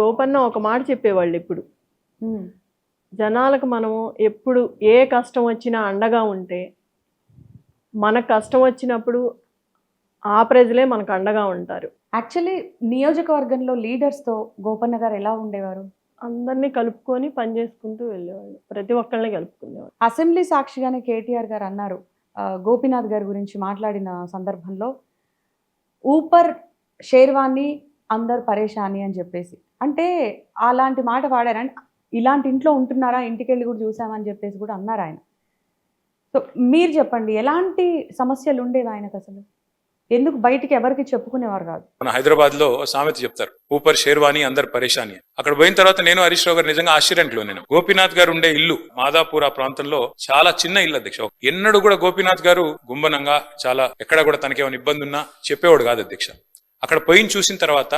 గోపన్న ఒక మాట చెప్పేవాళ్ళు ఇప్పుడు. జనాలకు మనము ఎప్పుడు ఏ కష్టం వచ్చినా అండగా ఉంటే మనకు కష్టం వచ్చినప్పుడు ఆ ప్రజలే మనకు అండగా ఉంటారు. యాక్చువల్లీ నియోజకవర్గంలో లీడర్స్తో గోపన్న గారు ఎలా ఉండేవారు? అందరినీ కలుపుకొని పని చేసుకుంటూ వెళ్ళేవాళ్ళు. ప్రతి ఒక్కళ్ళని కలుపుకునేవాళ్ళు. అసెంబ్లీ సాక్షిగానే కేటీఆర్ గారు అన్నారు. గోపీనాథ్ గారి గురించి మాట్లాడిన సందర్భంలో ఊపర్ షేర్వాణి అందరు పరేషాని అని చెప్పేసి. అంటే అలాంటి మాట వాడారని ఇలాంటి ఇంట్లో ఉంటున్నారా? ఇంటికి వెళ్ళి కూడా చూసామని చెప్పేసి కూడా అన్నారు ఆయన. సో మీరు చెప్పండి ఎలాంటి సమస్యలు ఉండేవి ఆయనకు అసలు? ఎందుకు బయటికి ఎవరికి చెప్పుకునేవారు కాదు? మన హైదరాబాద్లో సామెత చెప్తారు ఊపర్ షేర్వాణి అందరు పరేషాని. అక్కడ పోయిన తర్వాత నేను హరీష్ రావు గారు నిజంగా ఆశ్చర్యంలో నేను. గోపీనాథ్ గారు ఉండే ఇల్లు మాదాపూర్ ఆ ప్రాంతంలో చాలా చిన్న ఇల్లు అధ్యక్ష. ఎన్నడూ కూడా గోపీనాథ్ గారు గుంబనంగా చాలా ఎక్కడ కూడా తనకేమైనా ఇబ్బంది ఉన్నా చెప్పేవాడు కాదు అధ్యక్ష. అక్కడ పోయిన చూసిన తర్వాత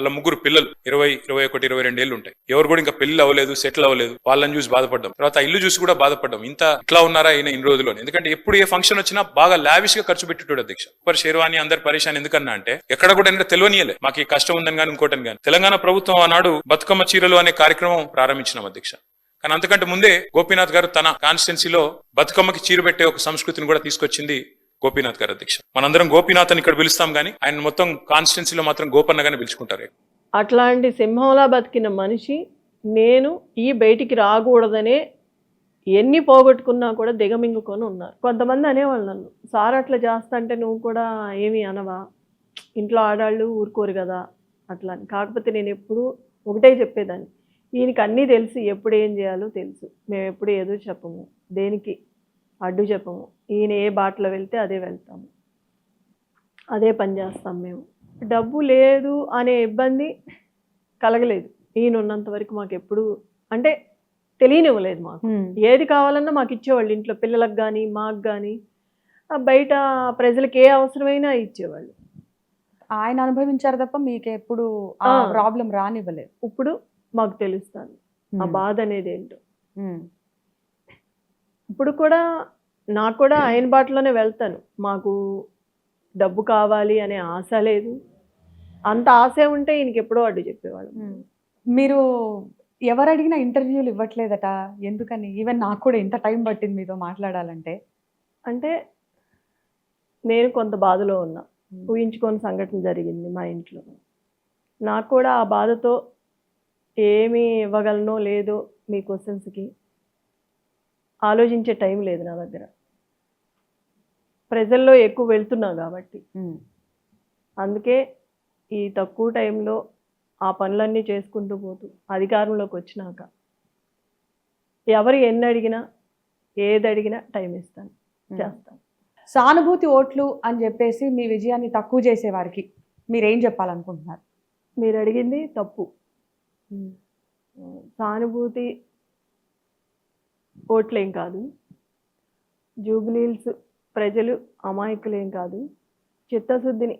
వాళ్ళ ముగ్గురు పిల్లలు ఇరవై ఇరవై ఒకటి ఇరవై రెండు ఏళ్ళు ఉంటాయి. ఎవరు కూడా ఇంకా పెళ్ళి అవ్వలేదు సెటిల్ అవ్వలేదు వాళ్ళని చూసి బాధపడ్డాం. తర్వాత ఇల్లు చూసి కూడా బాధపడ్డాం. ఇంత ఇట్లా ఉన్నారా ఈయన ఇన్ని రోజుల్లో ఎందుకంటే ఎప్పుడు ఏ ఫంక్షన్ వచ్చినా బాగా లావిష్గా ఖర్చు పెట్టేటోడు అధ్యక్ష. సూపర్ షేర్వాణి అందరు పరేషాన్ ఎందుకన్నా అంటే ఎక్కడ కూడా ఏంటంటే తెలియనియలే మాకు కష్టం ఉందని కానీ ఇంకోటని కానీ. తెలంగాణ ప్రభుత్వం ఆనాడు బతుకమ్మ చీరలు అనే కార్యక్రమం ప్రారంభించినాం అధ్యక్ష. కానీ అంతకంటే ముందే గోపీనాథ్ గారు తన కాన్స్టిట్యున్సీలో బతుకమ్మకి చీర పెట్టే ఒక సంస్కృతిని కూడా తీసుకొచ్చింది గోపీనాథ్ గారు అధ్యక్ష మనందరం గోపీనాథ్ అని ఇక్కడ పిలుస్తాం కానీ ఆయన మొత్తం కాన్స్టిట్యున్సీలో మాత్రం గోపన్నగానే పిలుచుకుంటారు. అట్లాంటి సింహంలా బతికిన మనిషి నేను ఈ బయటికి రాకూడదనే ఎన్ని పోగొట్టుకున్నా కూడా దిగమింగుకొని ఉన్నారు. కొంతమంది అనేవాళ్ళు నన్ను సార్ అట్లా చేస్తా అంటే నువ్వు కూడా ఏమి అనవా? ఇంట్లో ఆడాళ్ళు ఊరుకోరు కదా? అట్లా అని. కాకపోతే నేను ఎప్పుడు ఒకటే చెప్పేదాన్ని. ఈయనకి అన్నీ తెలుసు ఎప్పుడు ఏం చేయాలో తెలుసు. మేము ఎప్పుడు ఏదో చెప్పము. దేనికి? అడ్డు చెప్పము. ఈయన ఏ బాటలో వెళ్తే అదే వెళ్తాము. అదే పని చేస్తాం మేము. డబ్బు లేదు అనే ఇబ్బంది కలగలేదు. ఈయన ఉన్నంత వరకు మాకు ఎప్పుడు అంటే తెలియనివ్వలేదు మాకు. ఏది కావాలన్నా మాకు ఇచ్చేవాళ్ళు ఇంట్లో పిల్లలకు కానీ మాకు కానీ బయట ప్రజలకు ఏ అవసరమైనా ఇచ్చేవాళ్ళు. ఆయన అనుభవించారు తప్ప మీకు ఎప్పుడు. ప్రాబ్లం రానివ్వలేదు. ఇప్పుడు మాకు తెలుస్తుంది. ఆ బాధ అనేది ఏంటో. ఇప్పుడు కూడా నాకు కూడా ఆయన బాటలోనే వెళ్తాను. మాకు డబ్బు కావాలి అనే ఆశ లేదు. అంత ఆశ ఉంటే ఈయనకి ఎప్పుడో అడ్డు చెప్పేవాళ్ళం. మీరు ఎవరు అడిగినా ఇంటర్వ్యూలు ఇవ్వట్లేదట? ఎందుకని? ఈవెన్ నాకు కూడా ఇంత టైం పట్టింది మీతో మాట్లాడాలంటే. అంటే నేను కొంత బాధలో ఉన్నా. ఊహించుకోని సంఘటన జరిగింది మా ఇంట్లో. నాకు కూడా ఆ బాధతో ఏమి ఇవ్వగలనో లేదో మీ క్వశ్చన్స్కి ఆలోచించే టైం లేదు నా దగ్గర. ప్రజల్లో ఎక్కువ వెళ్తున్నా కాబట్టి. అందుకే ఈ తక్కువ టైంలో ఆ పనులన్నీ చేసుకుంటూ పోతూ అధికారంలోకి వచ్చినాక ఎవరు ఎన్ని అడిగినా ఏది అడిగినా టైం ఇస్తాను చేస్తాను. సానుభూతి ఓట్లు అని చెప్పేసి మీ విజయాన్ని తక్కువ చేసే వారికి మీరు ఏం చెప్పాలనుకుంటున్నారు? మీరు అడిగింది తప్పు. సానుభూతి ఓట్లేం కాదు. జూబ్లీల్స్ ప్రజలు అమాయకులేం కాదు. చిత్తశుద్ధిని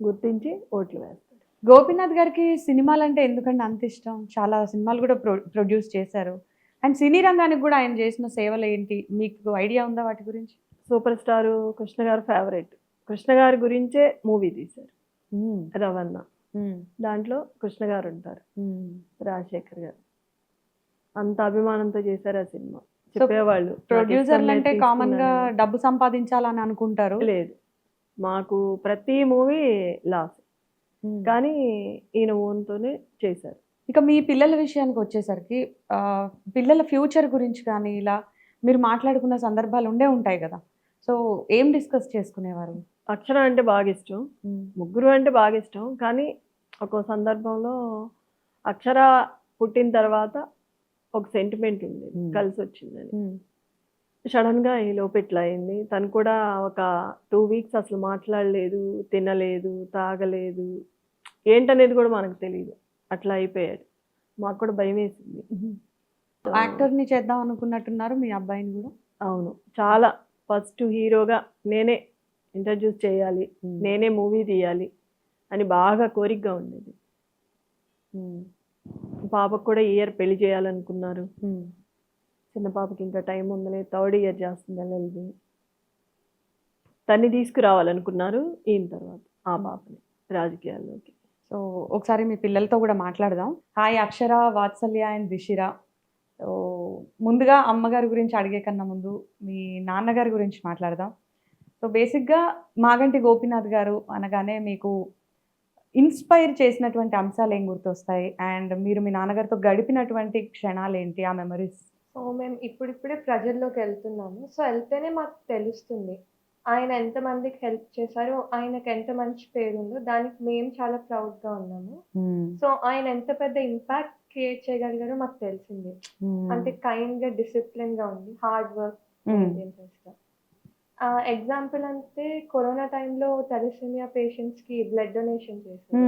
గుర్తించి ఓట్లు వేస్తారు గోపీనాథ్ గారికి సినిమాలు అంటే ఎందుకంటే అంత ఇష్టం? చాలా సినిమాలు కూడా ప్రొ ప్రొడ్యూస్ చేశారు. అండ్ సినీ రంగానికి కూడా ఆయన చేసిన సేవలు ఏంటి? మీకు ఐడియా ఉందా వాటి గురించి? సూపర్ స్టారు కృష్ణ గారు ఫేవరెట్. కృష్ణ గారి గురించే మూవీ తీశారు. రవణ. దాంట్లో కృష్ణ గారు ఉంటారు. రాజశేఖర్ గారు. అంత అభిమానంతో చేశారు ఆ సినిమా. చెప్పేవాళ్ళు. ప్రొడ్యూసర్లు అంటే కామన్గా. డబ్బు సంపాదించాలని అనుకుంటారు? లేదు. మాకు ప్రతి మూవీ లాస్. కానీ ఈయన ఓన్తోనే చేశారు. ఇక మీ పిల్లల విషయానికి వచ్చేసరికి పిల్లల ఫ్యూచర్ గురించి కానీ ఇలా మీరు మాట్లాడుకున్న సందర్భాలు ఉండే ఉంటాయి కదా. సో ఏం డిస్కస్ చేసుకునేవారు? అక్షర అంటే బాగా ఇష్టం. ముగ్గురు అంటే బాగా ఇష్టం. కానీ ఒక సందర్భంలో అక్షర పుట్టిన తర్వాత ఒక సెంటిమెంట్ ఉంది Hmm. కలిసి వచ్చిందని సడన్గా ఈ లోపు ఇట్లా అయింది. తను కూడా ఒక టూ వీక్స్ అసలు మాట్లాడలేదు తినలేదు తాగలేదు. ఏంటనేది కూడా మనకు తెలియదు అట్లా అయిపోయాడు. మాకు కూడా భయం వేసింది. యాక్టర్ని చేద్దాం అనుకున్నట్టున్నారు మీ అబ్బాయిని కూడా? అవును. చాలా. ఫస్ట్ హీరోగా నేనే ఇంట్రడ్యూస్ చేయాలి. నేనే మూవీ తీయాలి అని బాగా కోరికగా ఉండేది. పాపకు కూడా ఇయర్ పెళ్ళి చేయాలనుకున్నారు. చిన్న పాపకి ఇంకా టైం ఉందలే థర్డ్ ఇయర్ చేస్తుంది ఎల్ఎల్బి. తన్ని తీసుకురావాలనుకున్నారు ఈయన తర్వాత ఆ పాపని రాజకీయాల్లోకి. సో ఒకసారి మీ పిల్లలతో కూడా మాట్లాడదాం. Hi Akshara Vatsalya and Dishira. So ముందుగా అమ్మగారి గురించి అడిగే కన్నా ముందు మీ నాన్నగారి గురించి మాట్లాడదాం. సో బేసిక్గా మాగంటి గోపీనాథ్ గారు అనగానే మీకు ఇన్స్పైర్ చేసినటువంటి అంశాలు ఏం గుర్తొస్తాయి? అండ్ మీరు మీ నాన్నగారితో గడిపినటువంటి క్షణాలు ఏంటి? ఆ మెమరీస్. సో మేము ఇప్పుడిప్పుడే ప్రజల్లోకి వెళ్తున్నాము. సో వెళ్తేనే మాకు తెలుస్తుంది ఆయన ఎంతమందికి హెల్ప్ చేశారో ఆయనకు ఎంత మంచి పేరు ఉందో దానికి మేము చాలా ప్రౌడ్గా ఉన్నాము. సో ఆయన ఎంత పెద్ద ఇంపాక్ట్ క్రియేట్ చేయగలిగారో మాకు తెలిసింది. అంటే కైండ్గా డిసిప్లిన్గా ఉంది హార్డ్ వర్క్ ఎగ్జాంపుల్ అంటే కరోనా టైంలో తెలసేమియా పేషెంట్స్కి బ్లడ్ డొనేషన్ చేశారు.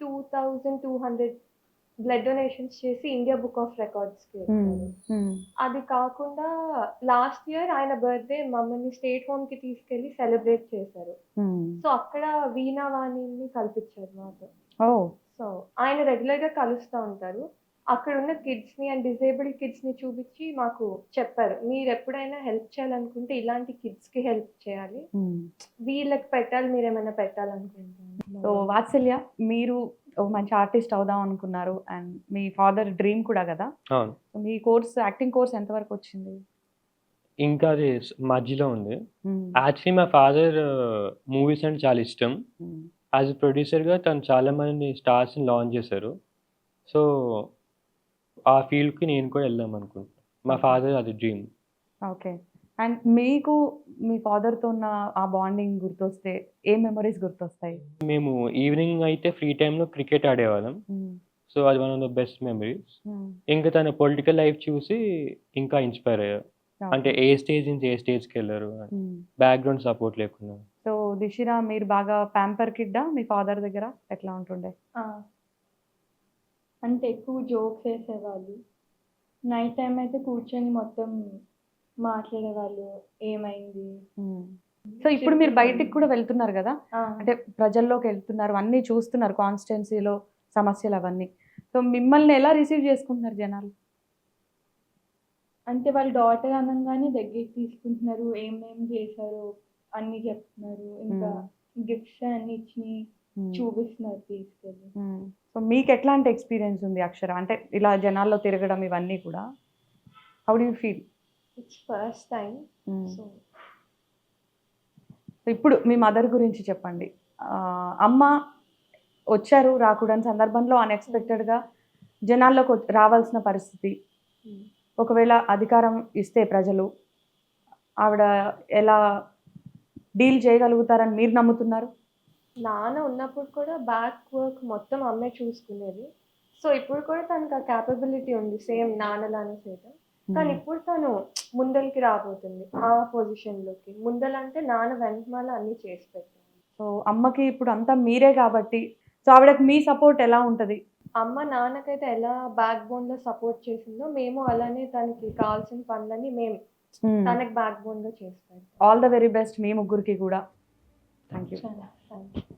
Two thousand two hundred blood donations చేసి ఇండియా బుక్ ఆఫ్ రికార్డ్స్కి అది కాకుండా లాస్ట్ ఇయర్ ఆయన బర్త్డే మమ్మల్ని స్టేట్ హోమ్కి తీసుకెళ్ళి సెలబ్రేట్ చేశారు. సో అక్కడ వీణా వాణిని కల్పించారు మాతో. ఓ. సో ఆయన రెగ్యులర్గా కలుస్తూ ఉంటారు. అక్కడ ఉన్న కిడ్స్ని అండ్ డిసేబుల్డ్ కిడ్స్ని చూపించి మాకు చెప్పారు. మీరు ఎప్పుడైనా హెల్ప్ చేయాలనుకుంటే ఇలాంటి కిడ్స్కి హెల్ప్ చేయాలి. వీళ్ళకి పెట్టాలి మీరు ఏమైనా సో పెట్టాలనుకుంటున్నారు వాత్సల్య మీరు మంచి ఆర్టిస్ట్ అవుదాం అనుకున్నారు అండ్ మీ ఫాదర్ డ్రీమ్ కూడా కదా? అవును. సో మీ కోర్స్ యాక్టింగ్ కోర్స్ ఎంతవరకు వచ్చింది? ఇంకా అది స్- మధ్యలో ఉంది. యాక్చువల్లీ మా ఫాదర్ మూవీస్ అంటే చాలా ఇష్టం. యాజ్ ఎ ప్రొడ్యూసర్గా తను చాలా మంది స్టార్స్ని లాంచ్ చేశారు. సో ఆ ఫీల్డ్కి నేను కూడా వెళ్దాం అనుకుంటున్నాను మా ఫాదర్ అది డ్రీమ్. ఓకే. అండ్ మీకు మీ ఫాదర్తో ఉన్న ఆ బాండింగ్ గుర్తొస్తే ఏ మెమరీస్ గుర్తొస్తాయి? మేము ఈవినింగ్ అయితే ఫ్రీ టైంలో క్రికెట్ ఆడేవాళ్ళం. సో అది one of the best memories. ఇంకా తన పొలిటికల్ లైఫ్ చూసి ఇంకా ఇన్స్పైర్ అయ్యారు. అంటే ఏ స్టేజ్ నుంచి ఏ స్టేజ్కి వెళ్ళారు బ్యాక్గ్రౌండ్ సపోర్ట్ లేకుండా. సో దిశిరా మీరు బాగా ప్యాంపర్ కిడ్డా మీ ఫాదర్ దగ్గర? ఎట్లా ఉంటుండే? ఆ. అంటే ఎక్కువ జోక్స్ వేసేవాళ్ళు. నైట్ టైం అయితే కూర్చొని మొత్తం మాట్లాడేవాళ్ళు ఏమైంది? సో ఇప్పుడు మీరు బయటికి కూడా వెళ్తున్నారు కదా? ఆ, అంటే ప్రజల్లోకి వెళ్తున్నారు అన్నీ చూస్తున్నారు కాన్స్టిట్యున్సీలో సమస్యలు అవన్నీ. సో మిమ్మల్ని ఎలా రిసీవ్ చేసుకుంటున్నారు జనాలు? అంటే వాళ్ళ డాటర్ అనగానే దగ్గరికి తీసుకుంటున్నారు ఏమేం చేశారో అన్ని చెప్తున్నారు. ఇంకా గిఫ్ట్స్ అన్ని ఇచ్చి చూపిస్తున్నారు తీసుకెళ్ళి. సో మీకు ఎట్లాంటి ఎక్స్పీరియన్స్ ఉంది అక్షర? అంటే ఇలా జనాల్లో తిరగడం ఇవన్నీ కూడా. How do feel it's first time so ఇప్పుడు మీ మదర్ గురించి చెప్పండి. అమ్మ వచ్చారు రాకూడని సందర్భంలో అన్ఎక్స్పెక్టెడ్గా జనాల్లోకి రావాల్సిన పరిస్థితి. ఒకవేళ అధికారం ఇస్తే ప్రజలు ఆవిడ ఎలా డీల్ చేయగలుగుతారని మీరు నమ్ముతున్నారు? నాన్న ఉన్నప్పుడు కూడా బ్యాక్ వర్క్ మొత్తం అమ్మే చూసుకునేది. సో ఇప్పుడు కూడా తనకు ఆ క్యాపబిలిటీ ఉంది సేమ్ నాన్నలానే చేయటం. కానీ ఇప్పుడు తను ముందరికి రాబోతుంది ఆ పొజిషన్లోకి. ముందలంటే నాన్న వెనకమాల అన్ని చేసి పెట్టాను సో అమ్మకి ఇప్పుడు అంతా మీరే కాబట్టి సో ఆవిడకి మీ సపోర్ట్ ఎలా ఉంటుంది? అమ్మ నాన్నకైతే ఎలా బ్యాక్ బోన్లో సపోర్ట్ చేసిందో మేము అలానే తనకి కావాల్సిన పనులన్నీ మేము తనకి బ్యాక్ బోన్గా చేస్తాం ఆల్ ద వెరీ బెస్ట్ మీ ముగ్గురికి కూడా. Thank you 哦